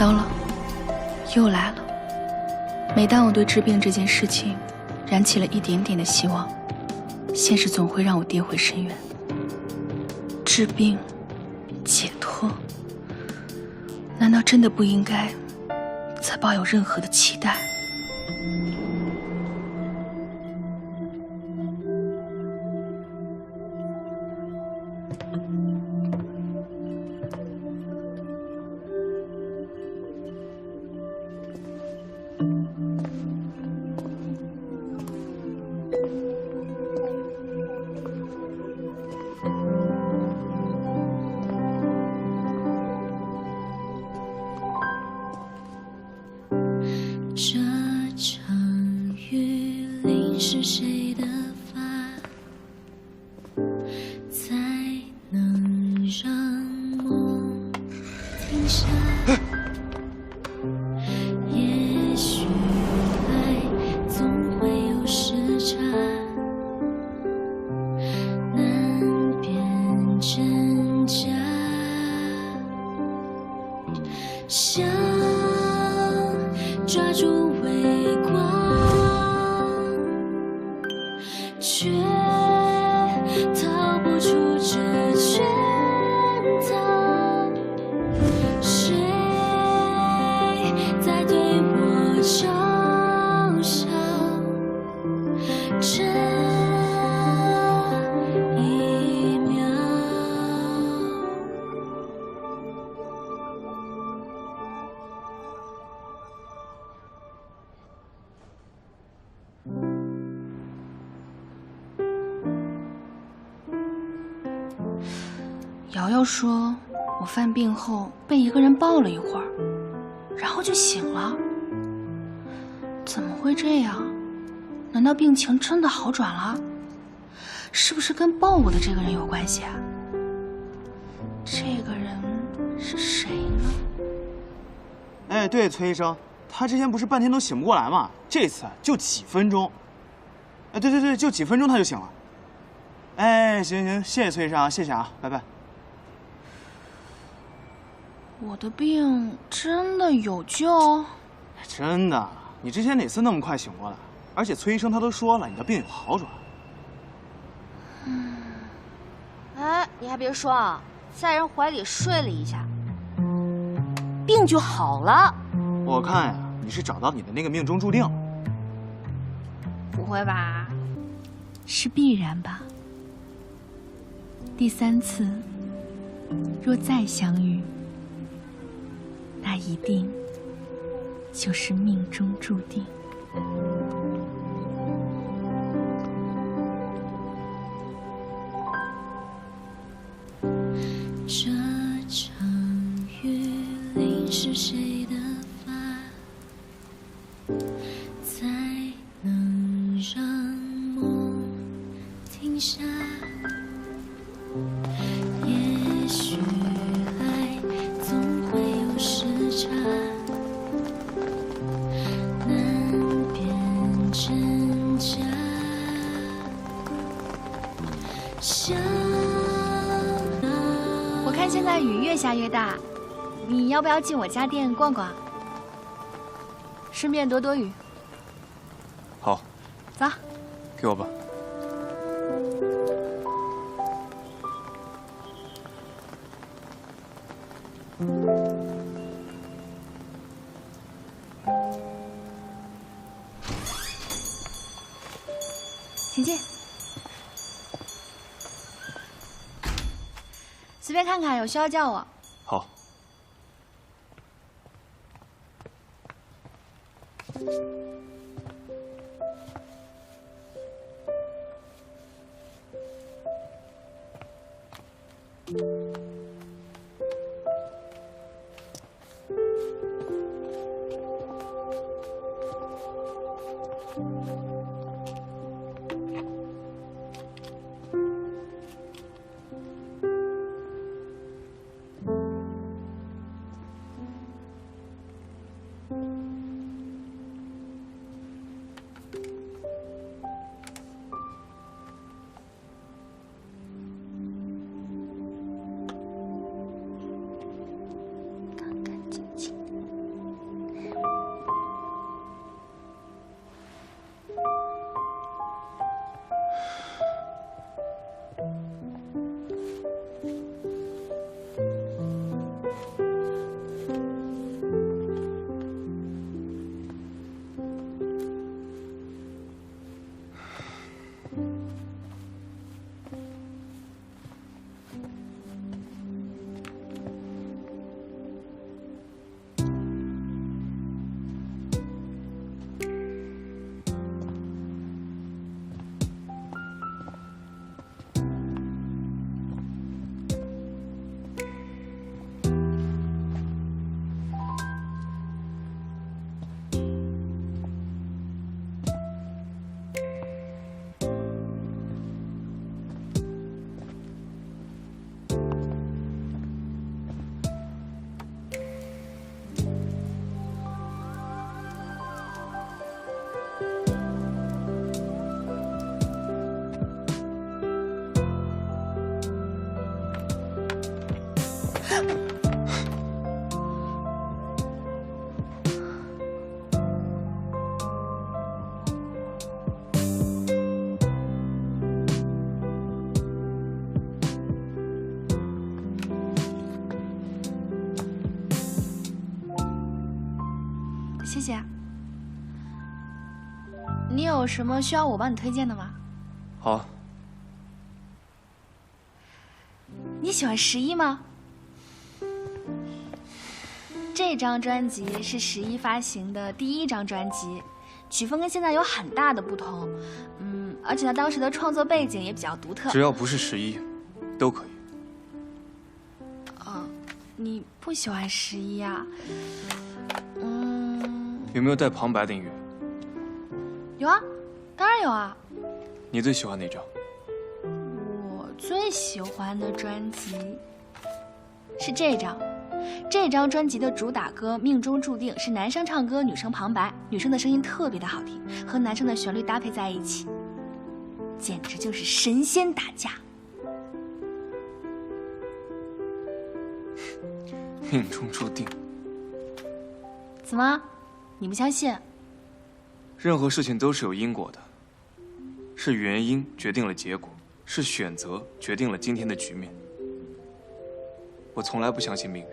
糟了，又来了。每当我对治病这件事情燃起了一点点的希望，现实总会让我跌回深渊。治病，解脱，难道真的不应该再抱有任何的期待？说，我犯病后被一个人抱了一会儿，然后就醒了。怎么会这样？难道病情真的好转了？是不是跟抱我的这个人有关系啊？这个人是谁呢？哎，对，崔医生，他之前不是半天都醒不过来吗？这次就几分钟。哎，对对对，就几分钟他就醒了。哎，行行，谢谢崔医生啊，谢谢啊，拜拜。我的病真的有救？真的，你之前哪次那么快醒过来？而且崔医生他都说了，你的病有好转。嗯，哎，你还别说啊，在人怀里睡了一下，病就好了。我看呀，你是找到你的那个命中注定了。不会吧？是必然吧？第三次，若再相遇。那一定就是命中注定。这场雨淋湿谁的我看现在雨越下越大，你要不要进我家店逛逛？顺便躲躲雨。好，走，给我吧。请进。随便看看有需要叫我。好。谢谢。你有什么需要我帮你推荐的吗？好啊，你喜欢十一吗？这张专辑是十一发行的第一张专辑，曲风跟现在有很大的不同。嗯，而且他当时的创作背景也比较独特。只要不是十一，都可以。哦，你不喜欢十一啊？嗯，有没有带旁白的音乐？有啊，当然有啊。你最喜欢哪张？我最喜欢的专辑是这张。这张专辑的主打歌《命中注定》是男生唱歌，女生旁白，女生的声音特别的好听，和男生的旋律搭配在一起，简直就是神仙打架。命中注定。怎么，你不相信？任何事情都是有因果的，是原因决定了结果，是选择决定了今天的局面。我从来不相信命运，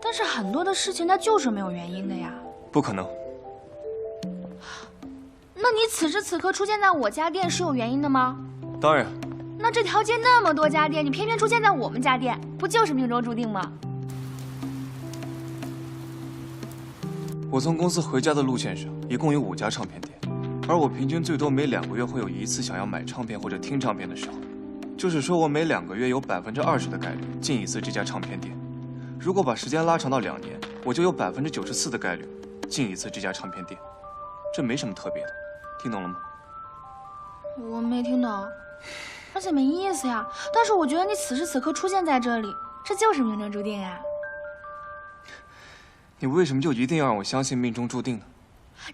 但是很多的事情它就是没有原因的呀。不可能。那你此时此刻出现在我家店是有原因的吗？当然，那这条街那么多家店，你偏偏出现在我们家店，不就是命中注定吗？我从公司回家的路线上一共有五家唱片店，而我平均最多每两个月会有一次想要买唱片或者听唱片的时候，就是说我每两个月有百分之二十的概率进一次这家唱片店。如果把时间拉长到两年，我就有百分之九十四的概率进一次这家唱片店。这没什么特别的，听懂了吗？我没听懂，而且没意思呀。但是我觉得你此时此刻出现在这里，这就是命中注定呀。你为什么就一定要让我相信命中注定呢？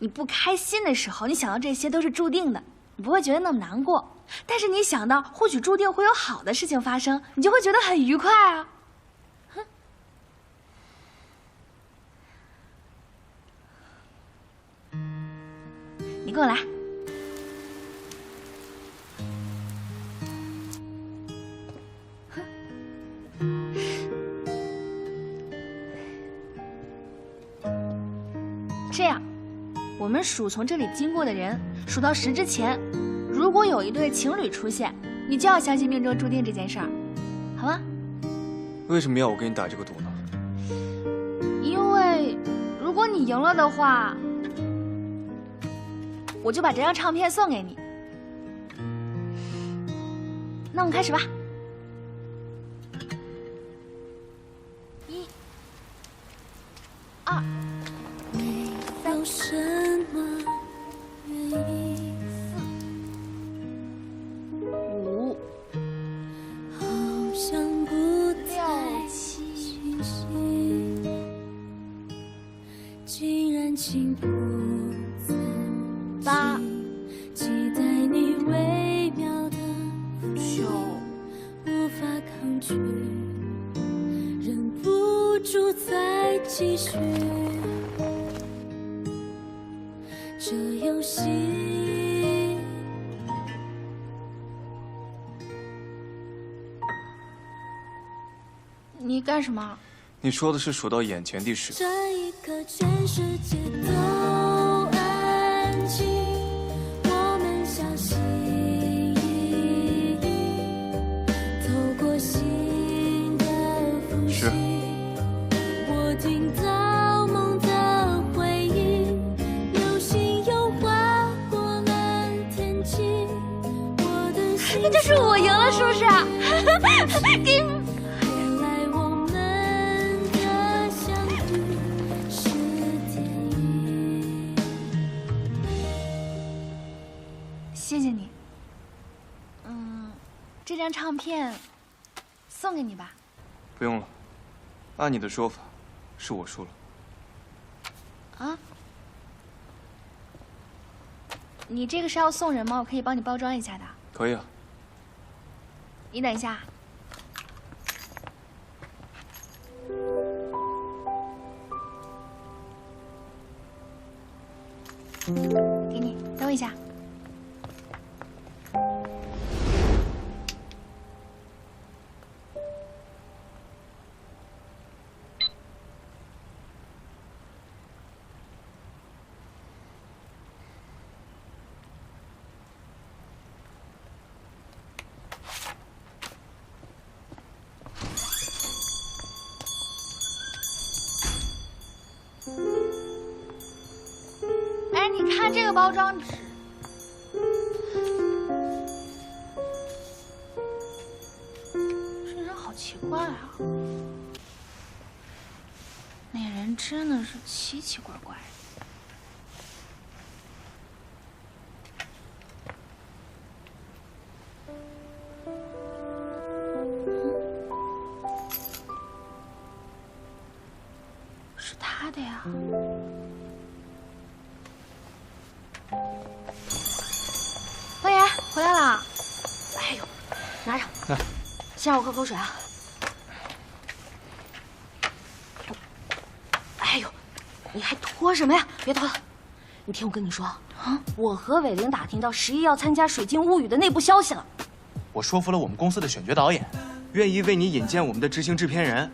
你不开心的时候，你想到这些都是注定的，你不会觉得那么难过。但是你想到或许注定会有好的事情发生，你就会觉得很愉快啊。哼，你跟我来。这样，我们数从这里经过的人，数到十之前，如果有一对情侣出现，你就要相信命中注定这件事儿，好吗？为什么要我给你打这个赌呢？因为如果你赢了的话，我就把这张唱片送给你。那我们开始吧。心情不自拔，期待你微妙的，就无法抗拒，忍不住再继续。这游戏。你干什么？你说的是数到眼前第十个。这一刻，全世界都安静，我们小心翼翼走过新的复习是。我听到梦的回音，流星又划过了天际，我的心那就是我赢了，是不是？张唱片送给你吧。不用了，按你的说法，是我输了。啊？你这个是要送人吗？我可以帮你包装一下的。可以啊，你等一下。给你，等我一下。看这个包装纸，这人好奇怪啊！那人真的是奇奇怪怪的。是他的呀。来先让我喝口水啊。哎呦，你还拖什么呀？别拖了，你听我跟你说啊，我和伟玲打听到十一要参加《水晶物语》的内部消息了。我说服了我们公司的选角导演，愿意为你引荐我们的执行制片人。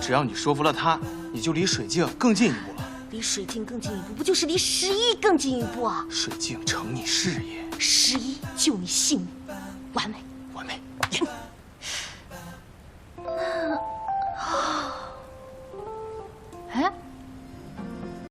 只要你说服了他，你就离水镜更近一步了。离水镜更近一步，不就是离十一更近一步啊？水镜成你事业，十一救你性命，完美。完美。